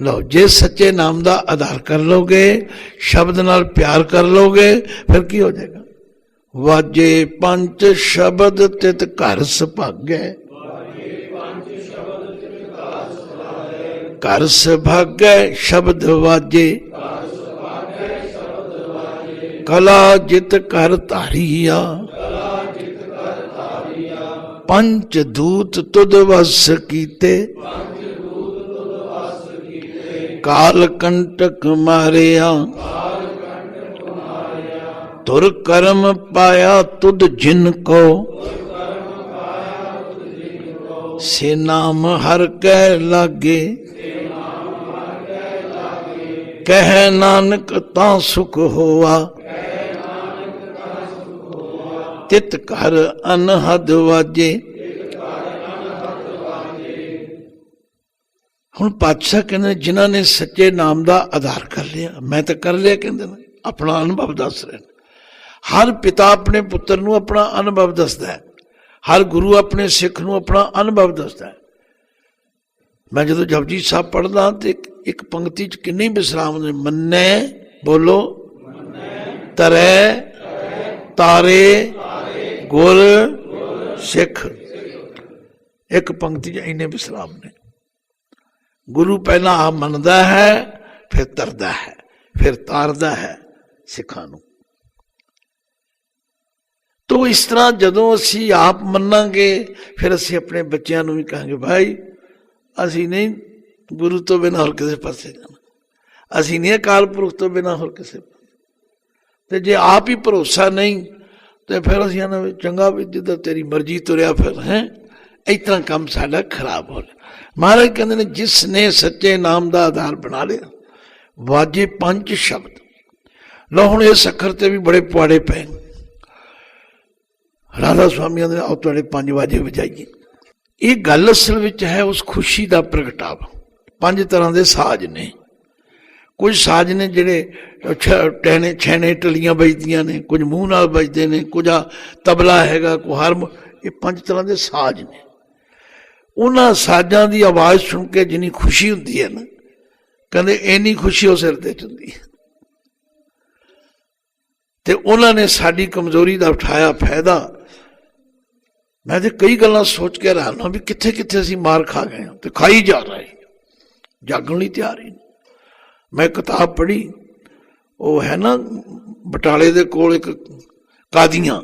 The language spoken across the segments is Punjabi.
ਲਓ, ਜੇ ਸੱਚੇ ਨਾਮ ਦਾ ਆਧਾਰ ਕਰ ਲੋਗੇ ਸ਼ਬਦ ਨਾਲ ਪਿਆਰ ਕਰ ਲੋਗੇ ਫਿਰ ਕੀ ਹੋ ਜਾਏਗਾ? ਵਾਜੇ ਪੰਜ ਸ਼ਬਦ ਤਿਤ ਘਰ ਸੁਭਾਗੈ। ਘਰ ਸੁਭਾਗੈ, ਸ਼ਬਦ ਵਾਜੇ। ਕਲਾ ਜਿਤ ਕਰ ਧਾਰੀਆ। ਪੰਜ ਦੂਤ ਤੁਧ ਵਸ ਕੀਤੇ। ਕਾਲ ਕੰਟਕ ਮਾਰਿਆ। ਤੁਰ ਕਰਮ ਪਾਇਆ ਤੁਧ ਜਿਨ ਕੋ। ਸੇ ਨਾਮ ਹਰ ਕੈ ਲਾਗੇ। ਕਹਿ ਨਾਨਕ ਤਾਂ ਸੁਖ ਹੋਆ। ਤਿਤ ਘਰ ਅਨਹਦ ਵਾਜੇ। ਹੁਣ ਪਾਤਸ਼ਾਹ ਕਹਿੰਦੇ ਜਿਨ੍ਹਾਂ ਨੇ ਸੱਚੇ ਨਾਮ ਦਾ ਆਧਾਰ ਕਰ ਲਿਆ, ਮੈਂ ਤਾਂ ਕਰ ਲਿਆ ਕਹਿੰਦੇ ਨੇ, ਆਪਣਾ ਅਨੁਭਵ ਦੱਸ ਰਹੇ ਨੇ। ਹਰ ਪਿਤਾ ਆਪਣੇ ਪੁੱਤਰ ਨੂੰ ਆਪਣਾ ਅਨੁਭਵ ਦੱਸਦਾ ਹੈ। ਹਰ ਗੁਰੂ ਆਪਣੇ ਸਿੱਖ ਨੂੰ ਆਪਣਾ ਅਨੁਭਵ ਦੱਸਦਾ ਹੈ। ਮੈਂ ਜਦੋਂ ਜਪਜੀ ਸਾਹਿਬ ਪੜਦਾ ਤੇ ਇੱਕ- ਇੱਕ ਪੰਕਤੀ ਚ ਕਿੰਨੇ ਵਿਸਰਾਮ ਨੇ ਮੰਨੈ, ਬੋਲੋ, ਤਰੈ, ਤਾਰੇ, ਗੁਰ, ਸਿੱਖ। ਇੱਕ ਪੰਕਤੀ ਚ ਇੰਨੇ ਵਿਸਰਾਮ ਨੇ। ਗੁਰੂ ਪਹਿਲਾਂ ਆਪ ਮੰਨਦਾ ਹੈ, ਫਿਰ ਤਰਦਾ ਹੈ, ਫਿਰ ਤਾਰਦਾ ਹੈ ਸਿੱਖਾਂ ਨੂੰ। ਤੋ ਇਸ ਤਰ੍ਹਾਂ ਜਦੋਂ ਅਸੀਂ ਆਪ ਮੰਨਾਂਗੇ, ਫਿਰ ਅਸੀਂ ਆਪਣੇ ਬੱਚਿਆਂ ਨੂੰ ਵੀ ਕਹਾਂਗੇ, ਭਾਈ, ਅਸੀਂ ਨਹੀਂ ਗੁਰੂ ਤੋਂ ਬਿਨਾਂ ਹੋਰ ਕਿਸੇ ਪਾਸੇ ਜਾਣਾ। ਅਸੀਂ ਨਹੀਂ ਅਕਾਲ ਪੁਰਖ ਤੋਂ ਬਿਨਾਂ ਹੋਰ ਕਿਸੇ ਪਾਸੇ। ਤੇ ਜੇ ਆਪ ਹੀ ਭਰੋਸਾ ਨਹੀਂ, ਤੇ ਫਿਰ ਅਸੀਂ ਇਹਨਾਂ ਚੰਗਾ ਵੀ ਜਿੱਦਾਂ ਤੇਰੀ ਮਰਜ਼ੀ ਤੁਰਿਆ ਫਿਰ, ਹੈ? ਇਸ ਤਰ੍ਹਾਂ ਕੰਮ ਸਾਡਾ ਖਰਾਬ ਹੋ ਗਿਆ। ਮਹਾਰਾਜ ਕਹਿੰਦੇ ਨੇ ਜਿਸ ਨੇ ਸੱਚੇ ਨਾਮ ਦਾ ਆਧਾਰ ਬਣਾ ਲਿਆ, ਵਾਜੇ ਪੰਜ ਸ਼ਬਦ। ਲੋ ਹੁਣ ਇਸ ਅੱਖਰ ਤੇ ਵੀ ਬੜੇ ਪੁਆੜੇ ਪਏ ਰਾਧਾ ਸਵਾਮੀਆਂ ਦੇ ਆਓ, ਤੁਹਾਡੇ ਪੰਜ ਵਾਜੇ ਵਜਾਈਏ। ਇਹ ਗੱਲ ਅਸਲ ਵਿੱਚ ਹੈ ਉਸ ਖੁਸ਼ੀ ਦਾ ਪ੍ਰਗਟਾਵਾ। ਪੰਜ ਤਰ੍ਹਾਂ ਦੇ ਸਾਜ਼ ਨੇ। ਕੁਝ ਸਾਜ਼ ਨੇ ਜਿਹੜੇ ਛ- ਟਹਿਣੇ ਛੈਣੇ ਟਲੀਆਂ ਵੱਜਦੀਆਂ ਨੇ, ਕੁਝ ਮੂੰਹ ਨਾਲ ਵੱਜਦੇ ਨੇ, ਕੁਝ ਆ ਤਬਲਾ ਹੈਗਾ, ਕੋ ਹਰਮ, ਇਹ ਪੰਜ ਤਰ੍ਹਾਂ ਦੇ ਸਾਜ਼ ਨੇ। ਉਹਨਾਂ ਸਾਜ਼ਾਂ ਦੀ ਆਵਾਜ਼ ਸੁਣ ਕੇ ਜਿੰਨੀ ਖੁਸ਼ੀ ਹੁੰਦੀ ਹੈ ਨਾ, ਕਹਿੰਦੇ ਇੰਨੀ ਖੁਸ਼ੀ ਉਹ ਸਿਰ ਤੇ ਹੁੰਦੀ ਹੈ। ਤੇ ਉਹਨਾਂ ਨੇ ਸਾਡੀ ਕਮਜ਼ੋਰੀ ਦਾ ਉਠਾਇਆ ਫਾਇਦਾ। ਮੈਂ ਤੇ ਕਈ ਗੱਲਾਂ ਸੋਚ ਕੇ ਹੈਰਾਨ ਹਾਂ ਵੀ ਕਿੱਥੇ ਕਿੱਥੇ ਅਸੀਂ ਮਾਰ ਖਾ ਗਏ ਹਾਂ ਤੇ ਖਾਈ ਜਾ ਰਹੇ ਜਾਗਣ ਲਈ ਤਿਆਰ ਹੀ ਮੈਂ ਕਿਤਾਬ ਪੜ੍ਹੀ, ਉਹ ਹੈ ਨਾ, ਬਟਾਲੇ ਦੇ ਕੋਲ ਇੱਕ ਕਾਦੀਆਂ।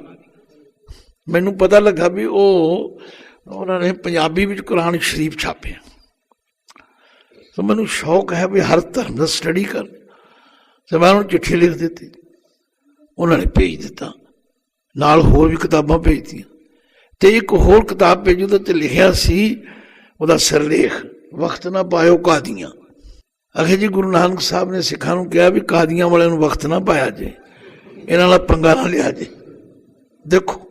ਮੈਨੂੰ ਪਤਾ ਲੱਗਾ ਵੀ ਉਹ ਉਹਨਾਂ ਨੇ ਪੰਜਾਬੀ ਵਿੱਚ ਕੁਰਾਨ ਸ਼ਰੀਫ ਛਾਪਿਆ। ਤਾਂ ਮੈਨੂੰ ਸ਼ੌਕ ਹੈ ਵੀ ਹਰ ਧਰਮ ਦਾ ਸਟੱਡੀ ਕਰ ਤੇ ਮੈਂ ਉਹਨੂੰ ਚਿੱਠੀ ਲਿਖ ਦਿੱਤੀ। ਉਹਨਾਂ ਨੇ ਭੇਜ ਦਿੱਤਾ। ਨਾਲ ਹੋਰ ਵੀ ਕਿਤਾਬਾਂ ਭੇਜਤੀਆਂ। ਤੇ ਇੱਕ ਹੋਰ ਕਿਤਾਬ ਭੇਜੀ, ਉਹਦੇ ਤੇ ਲਿਖਿਆ ਸੀ, ਉਹਦਾ ਸਿਰਲੇਖ, ਵਕਤ ਨਾ ਪਾਇਓ ਕਾਦੀਆਂ। ਅਖੇ ਜੀ ਗੁਰੂ ਨਾਨਕ ਸਾਹਿਬ ਨੇ ਸਿੱਖਾਂ ਨੂੰ ਕਿਹਾ ਵੀ ਕਾਦੀਆਂ ਵਾਲਿਆਂ ਨੂੰ ਵਕਤ ਨਾ ਪਾਇਆ ਜੇ ਇਹਨਾਂ ਨਾਲ ਪੰਗਾ ਨਾ ਲਿਆ ਜੇ ਦੇਖੋ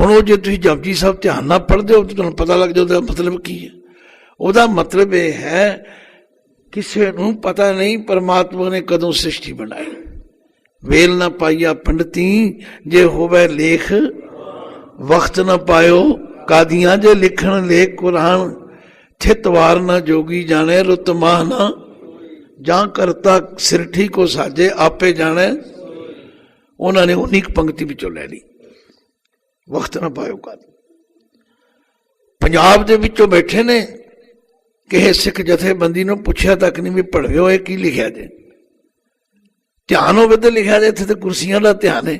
ਹੁਣ ਉਹ ਜੇ ਤੁਸੀਂ ਜਪਜੀ ਸਾਹਿਬ ਧਿਆਨ ਨਾਲ ਪੜ੍ਹਦੇ ਹੋ ਤਾਂ ਤੁਹਾਨੂੰ ਪਤਾ ਲੱਗ ਜਾਊ ਉਹਦਾ ਮਤਲਬ ਕੀ ਹੈ। ਉਹਦਾ ਮਤਲਬ ਇਹ ਹੈ, ਕਿਸੇ ਨੂੰ ਪਤਾ ਨਹੀਂ ਪਰਮਾਤਮਾ ਨੇ ਕਦੋਂ ਸ੍ਰਿਸ਼ਟੀ ਬਣਾਈ। ਵੇਲ ਨਾ ਪਾਈਆ ਪੰਡਤੀ, ਜੇ ਹੋਵੇ ਲੇਖ ਵਕਤ ਨਾ ਪਾਇਓ, ਕਾਦੀਆਂ ਜੇ ਲਿਖਣ ਲੇਖ ਕੁਰਾਨ ਥਿਤਵਾਰ ਨਾ ਜੋਗੀ ਜਾਣੇ, ਰੁਤ ਨਾ, ਜਾਂ ਕਰਤਾ ਸਿਰਠੀ ਕੋ ਸਾਜੇ, ਆਪੇ ਜਾਣੇ। ਉਹਨਾਂ ਨੇ ਉਨੀ ਕੁ ਪੰਕਤੀ ਵਿੱਚੋਂ ਲੈ ਲਈ। ਵਕਤ ਨਾ ਪਾਇਓ ਕਾਦੀ ਪੰਜਾਬ ਦੇ ਵਿੱਚੋਂ ਬੈਠੇ ਨੇ ਕਿਸੇ ਸਿੱਖ ਜਥੇਬੰਦੀ ਨੂੰ ਪੁੱਛਿਆ ਤੱਕ ਨਹੀਂ ਵੀ ਪੜ੍ਹਿਓ ਇਹ ਕੀ ਲਿਖਿਆ ਜੇ। ਧਿਆਨ ਹੋਵੇ ਤੇ ਲਿਖਿਆ ਜੇ, ਇੱਥੇ ਤੇ ਕੁਰਸੀਆਂ ਦਾ ਧਿਆਨ ਹੈ।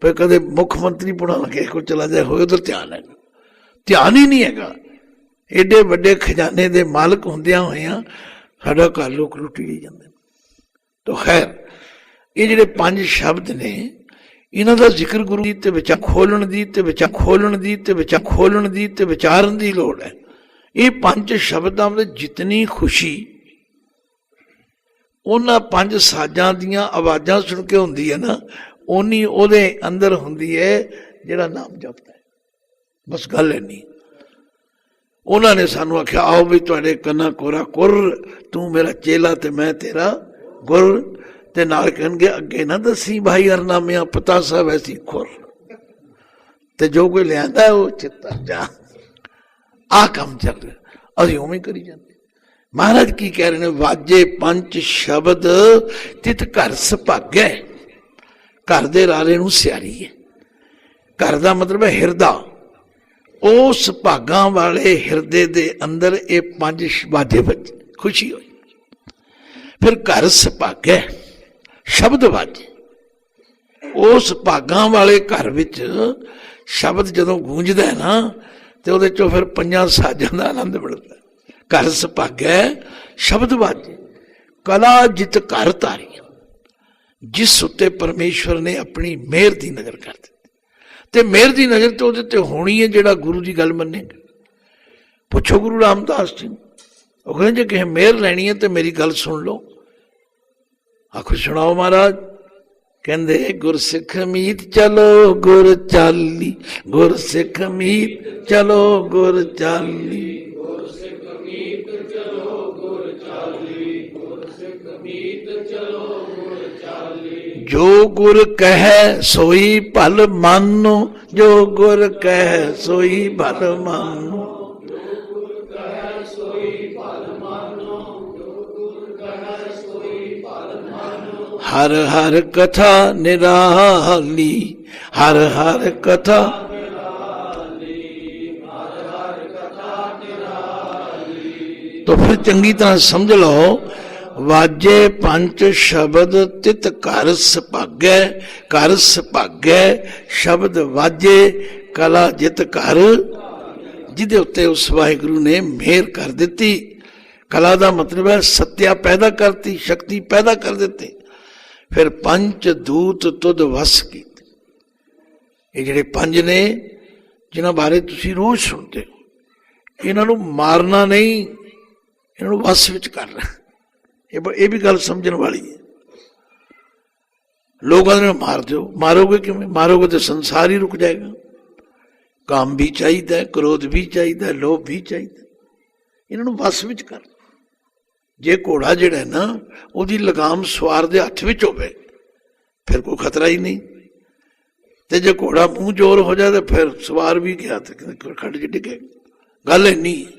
ਪਰ ਕਦੇ ਮੁੱਖ ਮੰਤਰੀ ਪੜਾਉਣ ਲੱਗੇ ਕੋਲ ਚਲਾ ਜਾਏ ਹੋਏ ਉਧਰ ਧਿਆਨ ਹੈ। ਧਿਆਨ ਹੀ ਨਹੀਂ ਹੈਗਾ। ਏਡੇ ਵੱਡੇ ਖਜ਼ਾਨੇ ਦੇ ਮਾਲਕ ਹੁੰਦਿਆਂ ਹੋਇਆਂ ਸਾਡਾ ਘਰ ਲੋਕ ਲੁੱਟੀ ਲਈ ਜਾਂਦੇ ਨੇ। ਖੈਰ, ਇਹ ਜਿਹੜੇ ਪੰਜ ਸ਼ਬਦ ਨੇ ਇਹਨਾਂ ਦਾ ਜ਼ਿਕਰ ਗੁਰੂ ਦੀ ਤੇ ਵਿਚਾਰ ਖੋਲਣ ਦੀ ਤੇ ਵਿਚਾਰ ਖੋਲਣ ਦੀ ਤੇ ਵਿਚਾਰ ਖੋਲਣ ਦੀ ਤੇ ਵਿਚਾਰਨ ਦੀ ਲੋੜ ਹੈ। ਇਹ ਪੰਜ ਸ਼ਬਦਾਂ ਵਿੱਚ ਜਿਤਨੀ ਖੁਸ਼ੀ, ਉਹਨਾਂ ਪੰਜ ਸਾਜ਼ਾਂ ਦੀਆਂ ਆਵਾਜ਼ਾਂ ਸੁਣ ਕੇ ਹੁੰਦੀ ਹੈ ਨਾ, ਓਨੀ ਉਹਦੇ ਅੰਦਰ ਹੁੰਦੀ ਹੈ ਜਿਹੜਾ ਨਾਮ ਜਪਦਾ ਹੈ। ਬਸ ਗੱਲ ਹੈ ਨਹੀਂ ਉਹਨਾਂ ਨੇ ਸਾਨੂੰ ਆਖਿਆ, ਆਓ ਵੀ ਤੁਹਾਡੇ ਕੰਨਾਂ ਕੋਰਾ ਕੁਰ, ਤੂੰ ਮੇਰਾ ਚੇਲਾ ਤੇ ਮੈਂ ਤੇਰਾ ਗੁਰ। ਤੇ ਨਾਲ ਕਹਿਣਗੇ, ਅੱਗੇ ਨਾ ਦੱਸੀ ਭਾਈ ਹਰਨਾਮਿਆਂ ਪਤਾ ਸਭ ਐਸੀ ਖੁਰ। ਤੇ ਜੋ ਕੋਈ ਲਿਆਂਦਾ ਉਹ ਚਿੱਤਾ ਜਾ ਆ ਕੰਮ ਚੱਲ ਰਿਹਾ। ਅਸੀਂ ਉਵੇਂ ਕਰੀ ਜਾਂਦੇ। ਮਹਾਰਾਜ ਕੀ ਕਹਿ ਰਹੇ ਨੇ? ਵਾਜੇ ਪੰਜ ਸ਼ਬਦ ਤਿਤ ਘਰ ਸੁਭਾਗੈ। ਘਰ ਦੇ ਰਾਰੇ ਨੂੰ ਸਿਆਰੀ ਹੈ। ਘਰ ਦਾ ਮਤਲਬ ਹੈ ਹਿਰਦਾ। ਉਸ ਭਾਗਾਂ ਵਾਲੇ ਹਿਰਦੇ ਦੇ ਅੰਦਰ ਇਹ ਪੰਜ ਵਾਜੇ ਵੱਜ। ਖੁਸ਼ੀ ਹੋਈ। ਫਿਰ ਘਰ ਸੁਭਾਗੈ। ਸ਼ਬਦ ਵਾਜੇ। ਉਸ ਭਾਗਾਂ ਵਾਲੇ ਘਰ ਵਿੱਚ ਸ਼ਬਦ ਜਦੋਂ ਗੂੰਜਦਾ ਹੈ ਨਾ, ਤੇ ਉਹਦੇ ਚੋਂ ਫਿਰ ਪੰਜਾਂ ਸਾਜ਼ਾਂ ਦਾ ਆਨੰਦ ਮਿਲਦਾ। ਘਰ ਸੁਭਾਗੈ ਸ਼ਬਦ ਵਾਜੇ। ਕਲਾ ਜਿਤ ਘਰ ਧਾਰੀ ਜਿਸ ਉੱਤੇ ਪਰਮੇਸ਼ਵਰ ਨੇ ਆਪਣੀ ਮਿਹਰ ਦੀ ਨਜ਼ਰ ਕਰ ਦਿੱਤੀ। ਤੇ ਮਿਹਰ ਦੀ ਨਜ਼ਰ ਤੇ ਉਹਦੇ ਤੇ ਹੋਣੀ ਹੈ ਜਿਹੜਾ ਗੁਰੂ ਦੀ ਗੱਲ ਮੰਨੇਗਾ। ਪੁੱਛੋ ਗੁਰੂ ਰਾਮਦਾਸ ਜੀ ਉਹ ਕਹਿੰਦੇ ਜੇ ਕਿਸੇ ਮਿਹਰ ਲੈਣੀ ਹੈ ਤੇ ਮੇਰੀ ਗੱਲ ਸੁਣ ਲਓ। ਆਖੋ ਸੁਣਾਓ ਮਹਾਰਾਜ? ਕਹਿੰਦੇ, ਗੁਰਸਿੱਖ ਮੀਤ ਚਲੋ, ਗੁਰ ਚਾਲੀ। ਗੁਰਸਿੱਖ ਮੀਤ ਚਲੋ, ਗੁਰ ਚਾਲੀ। ਜੋ ਗੁਰ ਕਹੈ, ਸੋਈ ਭਲ ਮਾਨੋ। ਜੋ ਗੁਰ ਕਹੈ, ਸੋਈ ਭਲ ਮਾਨੋ। ਹਰ ਹਰ ਕਥਾ ਨਿਰਾਲੀ, ਹਰ ਹਰ ਕਥਾ ਤੋ ਫਿਰ ਚੰਗੀ ਤਰ੍ਹਾਂ ਸਮਝ ਲਓ, ਵਾਜੇ ਪੰਜ ਸ਼ਬਦ ਤਿਤ ਘਰ ਸੁਭਾਗੈ ਘਰ ਸੁਭਾਗੈ, ਸ਼ਬਦ ਵਾਜੇ ਕਲਾ ਜਿਤ ਘਰ। ਜਿਹਦੇ ਉੱਤੇ ਉਸ ਵਾਹਿਗੁਰੂ ਨੇ ਮਿਹਰ ਕਰ ਦਿੱਤੀ। ਕਲਾ ਦਾ ਮਤਲਬ ਹੈ ਸਤਿਆ ਪੈਦਾ ਕਰਤੀ, ਸ਼ਕਤੀ ਪੈਦਾ ਕਰ ਦਿੱਤੀ। ਫਿਰ ਪੰਜ ਦੂਤ ਤੁਧ ਵਸ ਕੀਤੇ। ਇਹ ਜਿਹੜੇ ਪੰਜ ਨੇ, ਜਿਨ੍ਹਾਂ ਬਾਰੇ ਤੁਸੀਂ ਰੋਜ਼ ਸੁਣਦੇ ਹੋ, ਇਹਨਾਂ ਨੂੰ ਮਾਰਨਾ ਨਹੀਂ, ਇਹਨਾਂ ਨੂੰ ਵਸ ਵਿੱਚ ਕਰਨਾ ਇਹ ਬ- ਇਹ ਵੀ ਗੱਲ ਸਮਝਣ ਵਾਲੀ ਹੈ। ਲੋਕਾਂ ਨੇ ਮਾਰ ਦਿਓ। ਮਾਰੋਗੇ ਕਿਵੇਂ? ਮਾਰੋਗੇ ਤਾਂ ਸੰਸਾਰ ਹੀ ਰੁਕ ਜਾਏਗਾ। ਕਾਮ ਵੀ ਚਾਹੀਦਾ ਹੈ ਕ੍ਰੋਧ ਵੀ ਚਾਹੀਦਾ ਹੈ ਲੋਭ ਵੀ ਚਾਹੀਦਾ। ਇਹਨਾਂ ਨੂੰ ਵਸ ਵਿੱਚ ਕਰਨਾ ਜੇ ਘੋੜਾ ਜਿਹੜਾ ਨਾ ਉਹਦੀ ਲਗਾਮ ਸਵਾਰ ਦੇ ਹੱਥ ਵਿੱਚ ਹੋਵੇ ਫਿਰ ਕੋਈ ਖਤਰਾ ਹੀ ਨਹੀਂ। ਤੇ ਜੇ ਘੋੜਾ ਮੂੰਹ ਜ਼ੋਰ ਹੋ ਜਾਵੇ ਤਾਂ ਫਿਰ ਸਵਾਰ ਵੀ ਗਿਆ ਤੇ ਕਿਤੇ ਖੱਡ ਚ ਡਿੱਗੇ ਗੱਲ ਇੰਨੀ ਹੈ।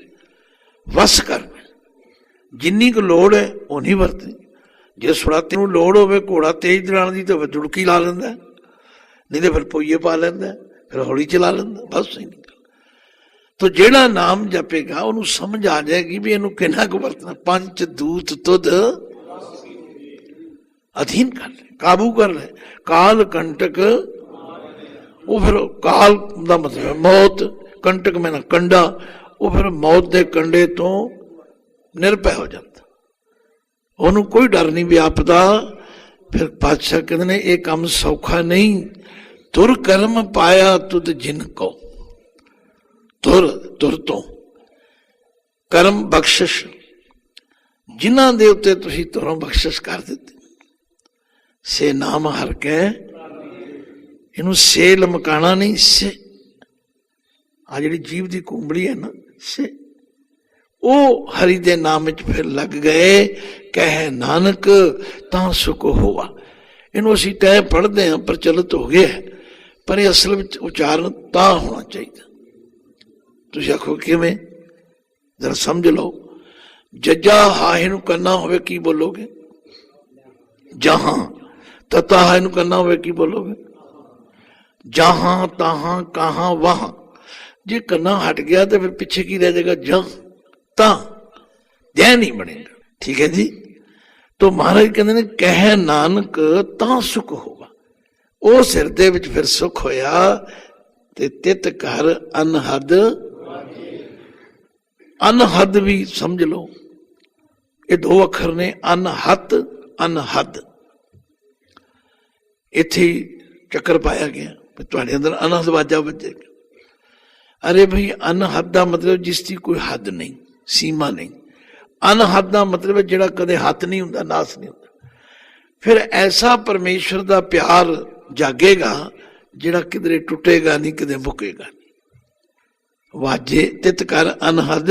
ਵਸ ਕਰ। ਜਿੰਨੀ ਕੁ ਲੋੜ ਹੈ ਉਨੀ ਵਰਤੇ। ਜੇ ਸੁਣਾਤੇ ਨੂੰ ਲੋੜ ਹੋਵੇ ਘੋੜਾ ਤੇਜ਼ ਦੜਾਣ ਦੀ ਤਾਂ ਫਿਰ ਦੁੜਕੀ ਲਾ ਲੈਂਦਾ। ਨਹੀਂ ਤੇ ਫਿਰ ਪੋਈਏ ਪਾ ਲੈਂਦਾ ਹੈ, ਫਿਰ ਹੌਲੀ ਚਲਾ ਲੈਂਦਾ ਬਸ ਇੰਨੀ। ਤੋ ਜਿਹੜਾ ਨਾਮ ਜਪੇਗਾ, ਉਹਨੂੰ ਸਮਝ ਆ ਜਾਏਗੀ ਵੀ ਇਹਨੂੰ ਕਿੰਨਾ ਕੁ ਵਰਤਣਾ। ਪੰਜ ਦੂਤ ਤੁਧ ਅਧੀਨ ਕਰ ਲੈ, ਕਾਬੂ ਕਰ ਲੈ। ਕਾਲ ਕੰਟਕ, ਉਹ ਫਿਰ ਕਾਲ ਦਾ ਮਤਲਬ ਮੌਤ। ਕੰਟਕ ਮੈਨਾ ਕੰਡਾ, ਉਹ ਫਿਰ ਮੌਤ ਦੇ ਕੰਡੇ ਤੋਂ ਨਿਰਭੈ ਹੋ ਜਾਂਦਾ। ਉਹਨੂੰ ਕੋਈ ਡਰ ਨਹੀਂ ਵੀ ਆਪਦਾ। ਫਿਰ ਪਾਤਸ਼ਾਹ ਕਹਿੰਦੇ ਨੇ, ਇਹ ਕੰਮ ਸੌਖਾ ਨਹੀਂ। ਤੁਰ ਕਰਮ ਪਾਇਆ ਤੁਧ ਜਿਨ ਕੋ। ਤੁਰ ਤੁਰ ਤੋਂ। ਕਰਮ ਬਖਸ਼ਿਸ਼। ਜਿਨ੍ਹਾਂ ਦੇ ਉੱਤੇ ਤੁਸੀਂ ਤੁਰੋਂ ਬਖਸ਼ਿਸ਼ ਕਰ ਦਿੱਤੀ। ਸੇ ਨਾਮ ਹਰ ਕੇ। ਇਹਨੂੰ ਸੇ ਲਮਕਾਣਾ ਨਹੀਂ, ਸੇ। ਆ ਜਿਹੜੀ ਜੀਵ ਦੀ ਕੁੰਬਲੀ ਹੈ ਨਾ, ਸੇ। ਉਹ ਹਰੀ ਦੇ ਨਾਮ ਵਿੱਚ ਫਿਰ ਲੱਗ ਗਏ। ਕਹਿ ਨਾਨਕ, ਤਾਂ ਸੁਖ ਹੋਆ। ਇਹਨੂੰ ਅਸੀਂ ਤੈ ਪੜ੍ਹਦੇ ਹਾਂ, ਪ੍ਰਚਲਿਤ ਹੋ ਗਿਆ ਪਰ ਇਹ ਅਸਲ ਵਿੱਚ ਉਚਾਰਨ ਤਾਂ ਹੋਣਾ ਚਾਹੀਦਾ। ਤੁਸੀਂ ਆਖੋ ਕਿਵੇਂ? ਜਰਾ ਸਮਝ ਲਓ। ਜੱਜਾ ਹਾਹੇ ਨੂੰ ਕਰਨਾ ਹੋਵੇ ਕੀ ਬੋਲੋਗੇ? ਜਹਾਂ। ਤਤਾ ਹਾਹੇ ਨੂੰ ਕਰਨਾ ਹੋਵੇ ਕੀ ਬੋਲੋਗੇ? ਜਹਾਂ, ਤਹਾਂ, ਕਹਾਂ, ਵਹਾਂ। ਜੇ ਕੰਨਾ ਹਟ ਗਿਆ ਤਾਂ ਫਿਰ ਪਿੱਛੇ ਕੀ ਰਹਿ ਜਾਏਗਾ? ਜਾਂ, ਤਾਂ। ਜੈ ਨਹੀਂ ਬਣੇਗਾ। ਠੀਕ ਹੈ ਜੀ? ਤੋ ਮਹਾਰਾਜ ਕਹਿੰਦੇ ਨੇ, ਕਹਿ ਨਾਨਕ, ਤਾਂ ਸੁਖ ਹੋਗਾ ਉਹ ਸਿਰ ਦੇ ਵਿੱਚ ਫਿਰ ਸੁਖ ਹੋਇਆ ਤੇ ਤਿਤ ਘਰ ਅਨਹਦ ਅਨਹਦ ਵੀ ਸਮਝ ਲਓ। ਇਹ ਦੋ ਅੱਖਰ ਨੇ ਅਨਹਤ ਅਨਹਦ ਇੱਥੇ ਚੱਕਰ ਪਾਇਆ ਗਿਆ ਵੀ ਤੁਹਾਡੇ ਅੰਦਰ ਅਨਹਦ ਵਾਜਾ। ਵੱਜੇਗਾ ਅਰੇ ਭਈ ਅਨਹਦ ਦਾ ਮਤਲਬ ਜਿਸ ਦੀ ਕੋਈ ਹੱਦ ਨਹੀਂ, ਸੀਮਾ ਨਹੀਂ। ਅਨਹਦ ਦਾ ਮਤਲਬ ਜਿਹੜਾ ਕਦੇ ਹੱਥ ਨਹੀਂ ਹੁੰਦਾ, ਨਾਸ ਨਹੀਂ ਹੁੰਦਾ। ਫਿਰ ਐਸਾ ਪਰਮੇਸ਼ਰ ਦਾ ਪਿਆਰ ਜਾਗੇਗਾ, ਜਿਹੜਾ ਕਿਧਰੇ ਟੁੱਟੇਗਾ ਨਹੀਂ ਕਿਤੇ ਮੁੱਕੇਗਾ ਨਹੀਂ। ਵਾਜੇ ਤਿਤ ਕਰ ਅਨਹਦ